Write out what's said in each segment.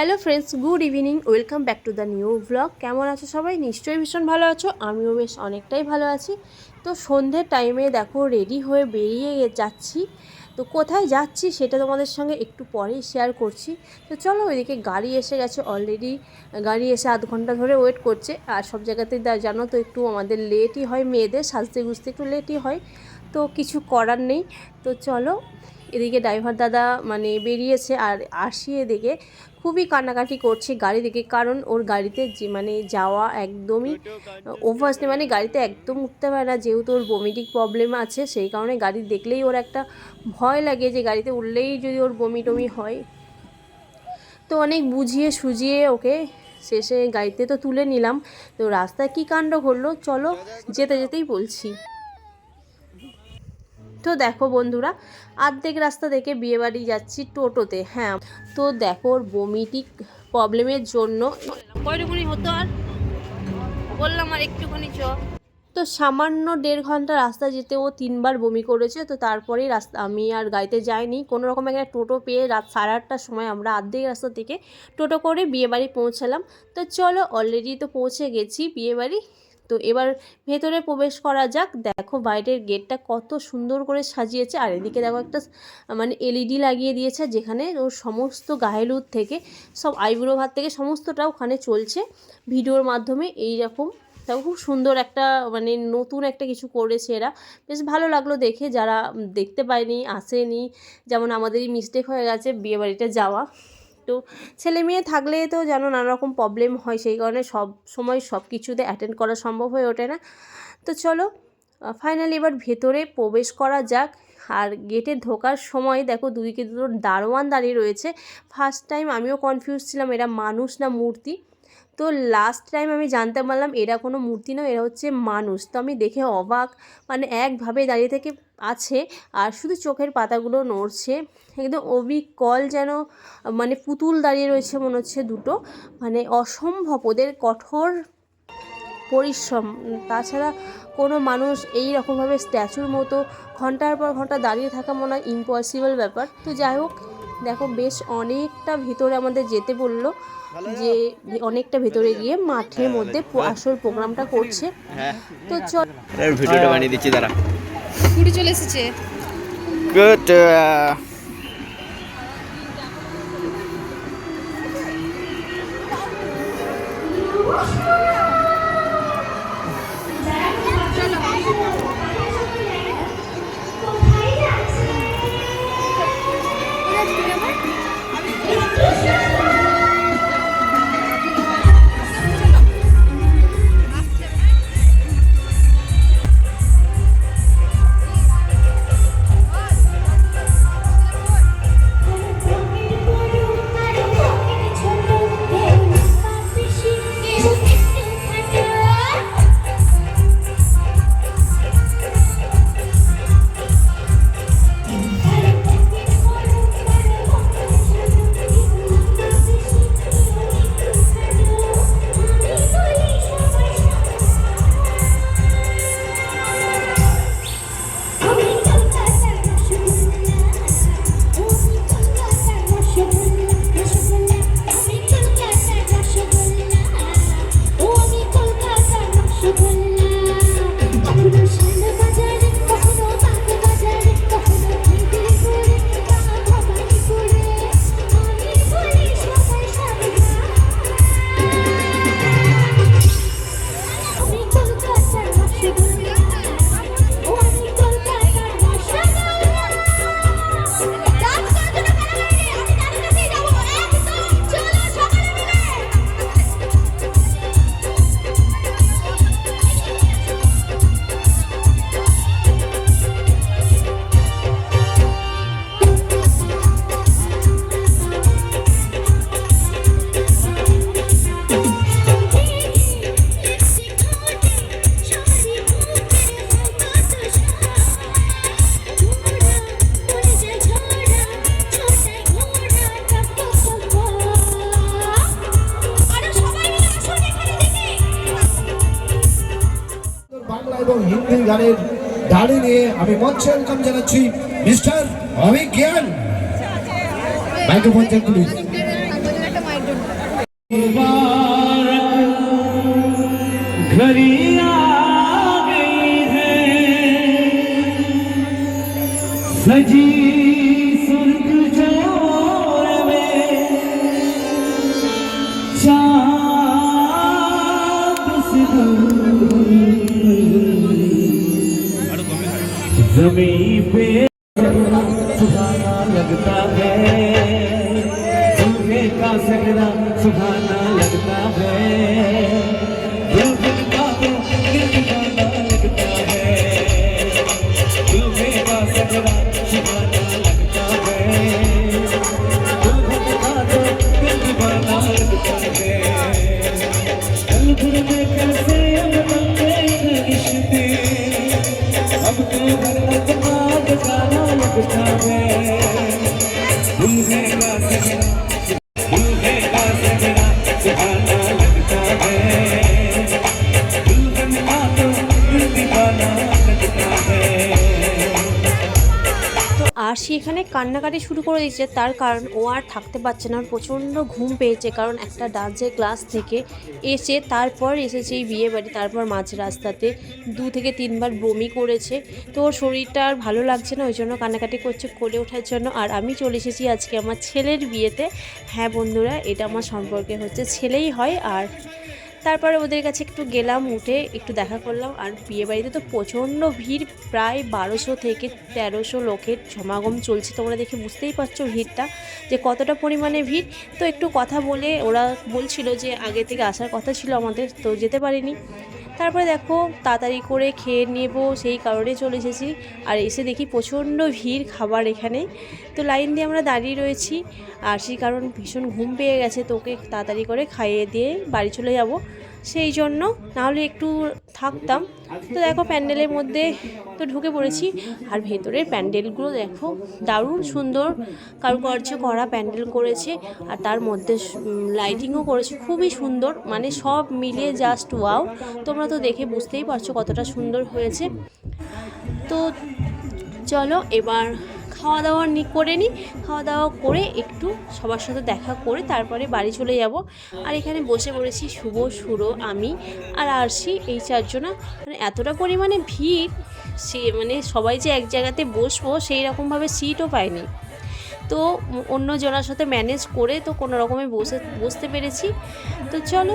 Hello friends, good evening, welcome back to the new blog. কেমন আছো সবাই? নিশ্চয়ই ভীষণ ভালো আছো, আমিও বেশ অনেকটাই ভালো আছি। তো সন্ধ্যের টাইমে দেখো রেডি হয়ে বেরিয়ে যাচ্ছি। তো কোথায় যাচ্ছি সেটা তোমাদের সঙ্গে একটু পরেই শেয়ার করছি। তো চলো ওইদিকে গাড়ি এসে গেছে অলরেডি গাড়ি এসে আধ ঘণ্টা ধরে ওয়েট করছে। আর সব জায়গাতেই জানো তো একটু আমাদের লেটই হয়, মেয়েদের সাজতে গুজতে একটু লেটই হয়। তো কিছু করার নেই। তো চলো এদিকে ড্রাইভার দাদা মানে বেরিয়েছে আর আসি এদিকে খুবই কান্নাকাটি করছে গাড়ি দিকে, কারণ ওর গাড়িতে যে মানে যাওয়া একদমই অভ্যাস নেই। মানে গাড়িতে একদম উঠতে পারে না, যেহেতু ওর বমিটিক প্রবলেম আছে, সেই কারণে গাড়ি দেখলেই ওর একটা ভয় লাগে যে গাড়িতে উঠলেই যদি ওর বমি টমি হয়। তো অনেক বুঝিয়ে সুজিয়ে ওকে শেষে গাড়িতে তো তুলে নিলাম। তো রাস্তায় কী কাণ্ড করল চলো যেতে যেতেই বলছি। তো দেখো বন্ধুরা আর্ধেক রাস্তা থেকে বিয়েবাড়ি যাচ্ছি টোটোতে হ্যাঁ। তো দেখো ওর বমিটিক প্রবলেমের জন্য। কয়টুকুনি হতো আর। বললাম আর একটুখানি চ। তো সামান্য দেড় ঘণ্টা রাস্তা যেতে ও তিনবার বমি করেছে তো তারপরেই রাস্তা আমি আর গাড়িতে যাইনি। কোনো রকম একটা টোটো পেয়ে রাত সাড়ে আটটার সময় আমরা আর্ধেক রাস্তা থেকে টোটো করে বিয়েবাড়ি পৌঁছালাম। তো চলো অলরেডি তো পৌঁছে গেছি বিয়েবাড়ি তো এবার ভেতরে প্রবেশ করা যাক। দেখো বাইরের গেটটা কত সুন্দর করে সাজিয়েছে। আর এদিকে দেখো একটা মানে এলইডি লাগিয়ে দিয়েছে, যেখানে ওর সমস্ত গায়েলুদ থেকে, সব আইব্রো ভাত থেকে সমস্তটা ওখানে চলছে। ভিডিওর মাধ্যমে এই রকম তাও খুব সুন্দর একটা মানে নতুন একটা কিছু করেছে এরা। বেশ ভালো লাগল দেখে, যারা দেখতে পায়নি, আসেনি, যেমন আমাদেরই মিস্টেক হয়ে গেছে বিয়েবাড়িতে যাওয়া। তো ছেলে মেয়ে থাকলে তো যেন নানা রকম প্রবলেম হয়, সেই কারণে সব সময় সব কিছুতে অ্যাটেন্ড করা সম্ভব হয়ে ওঠে না। তো চলো ফাইনালি এবার ভেতরে প্রবেশ করা যাক। আর গেটে ঢোকার সময় দেখো দুইকে দুটো দারোয়ান দাঁড়িয়ে রয়েছে। ফার্স্ট টাইম আমিও কনফিউজ ছিলাম, এরা মানুষ না মূর্তি? তো লাস্ট টাইম আমি জানতে পারলাম এরা কোনো মূর্তি নয়, এরা হচ্ছে মানুষ। তো আমি দেখে অবাক মানে একভাবে দাঁড়িয়ে থেকে আছে আর শুধু চোখের পাতাগুলো নড়ছে। একদম অবিকল যেন মানে পুতুল দাঁড়িয়ে রয়েছে মনে হচ্ছে দুটো। মানে অসম্ভব, ওদের কঠোর পরিশ্রম। তাছাড়া কোনো মানুষ এই রকমভাবে স্ট্যাচুর মতো, ঘণ্টার পর ঘণ্টা দাঁড়িয়ে থাকা মনে হয় ইম্পসিবল ব্যাপার। তো যাই হোক দেখো বেশ অনেকটা ভিতরে আমাদের যেতে বলল যে অনেকটা ভিতরে গিয়ে মাঠের মধ্যে আসল প্রোগ্রামটা করছে। তো চল। ভিডিওটা বানিয়ে দিচ্ছি দাঁড়া। ভিডিও চলে এসেছে। গুড বাংলা এবং হিন্দি গানের গাড়ি নিয়ে আমি মঞ্চে ওয়েলকাম জানাচ্ছি mister Amit Gyan microphone check please একটা মাইক घड़ी आ गई है सजी जमीन पे सुहाना लगता है चूहे का सकरा सुहाना लगता है Yeah. আরশি এখানে কান্নাকাটি শুরু করে দিয়েছে। তার কারণ ও আর থাকতে পারছে না। প্রচণ্ড ঘুম পেয়েছে কারণ একটা ডান্সের ক্লাস থেকে এসে তারপর এসেছে এই বিয়ে বাড়ি, তারপর মাঝ রাস্তাতে দু থেকে তিনবার বমি করেছে। তো ওর শরীরটা আর ভালো লাগছে না, ওই জন্য কান্নাকাটি করছে কোলে ওঠার জন্য। আর আমি চলে এসেছি আজকে আমার ছেলের বিয়েতে। হ্যাঁ বন্ধুরা, এটা আমার সম্পর্কে হচ্ছে, ছেলেই হয় আর তারপরে ওদের কাছে একটু গেলাম, উঠে একটু দেখা করলাম। আর বিয়ে বাড়িতে তো প্রচণ্ড ভিড়, প্রায় বারোশো থেকে তেরোশো লোকের সমাগম চলছে। তোমরা দেখে বুঝতেই পারছ ভিড়টা, যে কতটা পরিমাণে ভিড়। তো একটু কথা বলে, ওরা বলছিল যে আগে থেকে আসার কথা ছিল আমাদের, তো যেতে পারিনি। তারপরে দেখো তাড়াতাড়ি করে খেয়ে নেব, সেই কারণে চলে এসেছি। আর এসে দেখি প্রচণ্ড ভিড় খাবার এখানে। তো লাইন দিয়ে আমরা দাঁড়িয়ে রয়েছি, আর সেই কারণ ভীষণ ঘুম পেয়ে গেছে তোকে তাড়াতাড়ি করে খাইয়ে দিয়ে বাড়ি চলে যাব। সেই জন্য, নাহলে একটু থাকতাম। তো দেখো, প্যান্ডেলের মধ্যে তো ঢুকে পড়েছি। আর ভেতরের প্যান্ডেলগুলো দেখো, দারুণ সুন্দর কারুকার্য করা প্যান্ডেল করেছে। আর তার মধ্যে লাইটিংও করেছে, খুবই সুন্দর। মানে সব মিলিয়ে জাস্ট ওয়াও তোমরা তো দেখে বুঝতেই পারছ কতটা সুন্দর হয়েছে। তো চলো, এবার খাওয়া দাওয়া নি, করে নিই খাওয়া দাওয়া করে একটু সবার সাথে দেখা করে তারপরে বাড়ি চলে যাব। আর এখানে বসে পড়েছি শুভ, সুরো, আমি আর আরশি, এই চারজনা। মানে এতটা পরিমাণে ভিড়, সে মানে সবাই যে এক জায়গাতে বসবো সেই রকমভাবে সিটও পাইনি। তো অন্য জনের সাথে ম্যানেজ করে তো কোনো রকমে বসে, বসতে পেরেছি। তো চলো।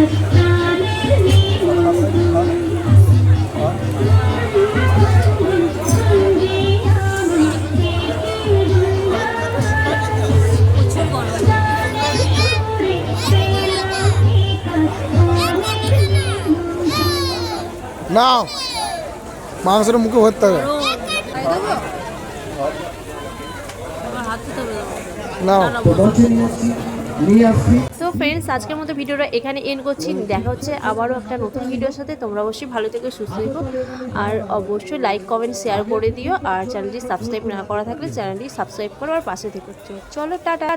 सी মটন মটন দেবো হ্যাঁ মটন না মাংসটা মুখে ভরতে হবে। না বলছি নিয়ে আসছি তো ফ্রেন্ডস আজকের মতো ভিডিওটা এখানে এন্ড করছি। দেখা হচ্ছে আবারও একটা নতুন ভিডিওর সাথে। তোমরা অবশ্যই ভালো থেকে, সুস্থ থেকো। আর অবশ্যই লাইক কমেন্ট শেয়ার করে দিও। আর চ্যানেলটি সাবস্ক্রাইব না করা থাকলে চ্যানেলটি সাবস্ক্রাইব করো আর পাশে থেকে। চলো, টাটা।